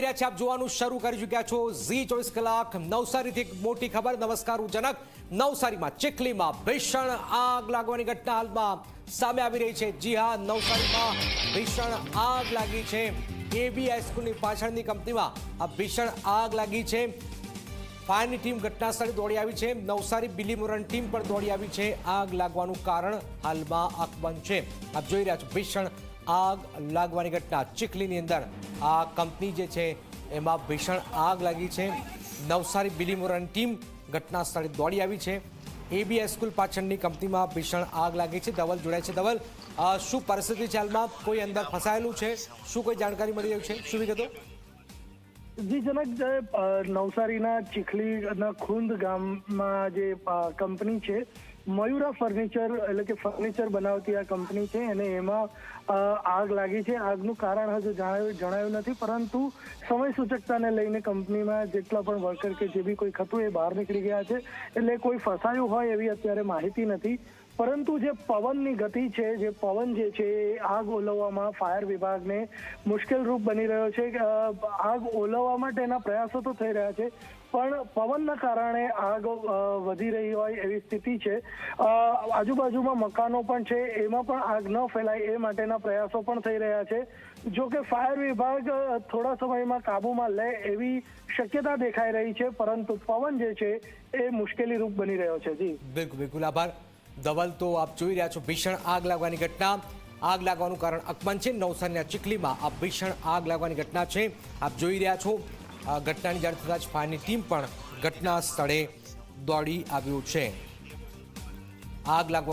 વાગી રહ્યા છે. આપ જોવાનું શરૂ કરી ચૂક્યા છો. ઝી ચોવીસ કલાક, નવસારીથી મોટી ખબર નમસ્કાર હું જનક નવસારીમાં ચીખલીમાં ભીષણ આગ લાગવાની ઘટના હાલમાં સામે આવી રહી છે. જી હા, નવસારીમાં ભીષણ આગ લાગી છે. એબી હાઈસ્કૂલની પાછળની કંપનીમાં આ ભીષણ આગ લાગી છે. ફાયરની ટીમ ઘટના સ્થળે દોડી આવી છે. નવસારી બિલીમોરન ટીમ પણ દોડી આવી છે. આગ લાગવાનું કારણ હાલમાં અકબંધ છે આપ જોઈ રહ્યા છો ભીષણ આગ લાગવાની ઘટના ચીખલીની અંદર આ કંપની જે છે, એમાં ભીષણ આગ લાગી છે. નવસારી બિલીમોરાની ટીમ ઘટના સ્થળે દોડી આવી છે. એબી સ્કૂલ પાછળની કંપનીમાં ભીષણ આગ લાગી છે. ધવલ જોડાય છે. ધવલ શું પરિસ્થિતિ છે હાલમાં? કોઈ અંદર ફસાયેલું છે? શું કોઈ જાણકારી મળી રહી છે? શું વિગતો? જી જનક નવસારીના ચીખલીના ખુંદ ગામમાં જે કંપની છે મયુરા ફર્નિચર, એટલે કે ફર્નિચર બનાવતી આ કંપની છે અને એમાં આગ લાગી છે. આગનું કારણ હજુ જણાવ્યું જણાવ્યું નથી, પરંતુ સમય સૂચકતાને લઈને કંપનીમાં જેટલા પણ વર્કર કે જે બી કોઈ હતું એ બહાર નીકળી ગયા છે, એટલે કોઈ ફસાયું હોય એવી અત્યારે માહિતી નથી. પરંતુ જે પવનની ગતિ છે, જે પવન જે છે, એ આગ ઓલવવામાં ફાયર વિભાગને મુશ્કેલ રૂપ બની રહ્યો છે. આગ ઓલવવા માટેના પ્રયાસો તો થઈ રહ્યા છે, પણ પવનના કારણે આગ વધી રહી હોય એવી સ્થિતિ છે. આજુબાજુમાં મકાનો પણ છે, એમાં પણ આગ ન ફેલાય એ માટેના પ્રયાસો પણ થઈ રહ્યા છે. જો કે ફાયર વિભાગ થોડા સમયમાં કાબુમાં લે એવી શક્યતા દેખાઈ રહી છે, પરંતુ પવન જે છે, એ મુશ્કેલી રૂપ બની રહ્યો છે. જી. બિલકુલ બિલકુલ. આભાર. ધવલ તો આપ જોઈ રહ્યા છો ભીષણ આગ લાગવાની ઘટના. આગ લાગવાનું કારણ અકબંધ છે. નવસારીના ચીખલીમાં આ ભીષણ આગ લાગવાની ઘટના છે. આપ જોઈ રહ્યા છો ઘટનાની જાણ થતાં જ ફાયરની ટીમ પણ ઘટના સ્થળે દોડી આવ્યું છે. આગ લાગવાનું